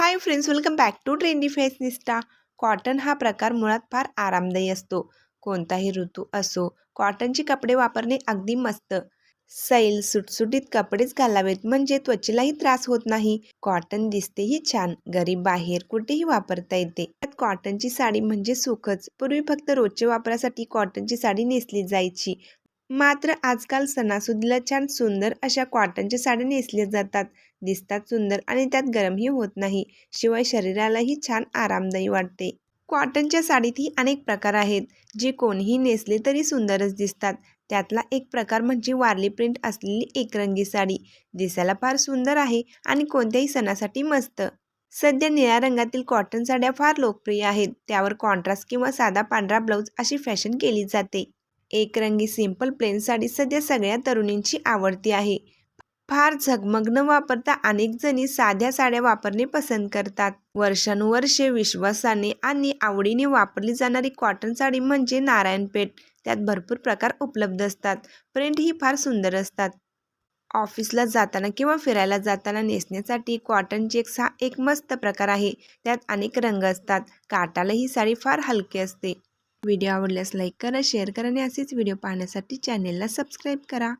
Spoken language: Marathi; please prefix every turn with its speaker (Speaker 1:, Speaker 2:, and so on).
Speaker 1: Hi friends welcome back to trendy fashionista. Cotton हा प्रकार मुळात फार आरामदायी असतो. कोणताही ऋतू असो कॉटनचे कपडे वापरणे अगदी मस्त. सैल सुटसुटीत कपडेच घालावेत म्हणजे त्वचेलाही त्रास होत नाही. कॉटन दिसतेही छान घरी बाहेर कुठेही वापरता येते. त्यात कॉटनची साडी म्हणजे सुखच. पूर्वी फक्त रोजच्या वापरासाठी कॉटनची साडी नेसली जायची. मात्र आजकाल सणासुदीला छान सुंदर अशा कॉटनच्या साड्या नेसल्या जातात. दिसतात सुंदर आणि त्यात गरमही होत नाही. शिवाय शरीरालाही छान आरामदायी वाटते. कॉटनच्या साडीतही अनेक प्रकार आहेत. जे कोणीही नेसले तरी सुंदरच दिसतात. त्यातला एक प्रकार म्हणजे वारली प्रिंट असलेली एकरंगी साडी. दिसायला फार सुंदर आहे आणि कोणत्याही सणासाठी मस्त. सध्या निळ्या रंगातील कॉटन साड्या फार लोकप्रिय आहेत. त्यावर कॉन्ट्रास्ट किंवा साधा पांढरा ब्लाऊज अशी फॅशन केली जाते. एकरंगी सिंपल प्लेन साडी सध्या सगळ्या तरुणींची आवडती आहे. फार झगमग न वापरता अनेक जणी साध्या साड्या वापरणे पसंत करतात. वर्षानुवर्षे विश्वासाने आणि आवडीने वापरली जाणारी कॉटन साडी म्हणजे नारायणपेठ. त्यात भरपूर प्रकार उपलब्ध असतात. प्रिंट ही फार सुंदर असतात. ऑफिसला जाताना किंवा फिरायला जाताना नेसण्यासाठी कॉटन चेक्स हा एक मस्त प्रकार आहे. त्यात अनेक रंग असतात. काटाला ही साडी फार हलकी असते. व्हिडिओ आवडल्यास लाईक करा शेअर करा आणि असेच व्हिडिओ पाहण्यासाठी चॅनेलला सबस्क्राईब करा.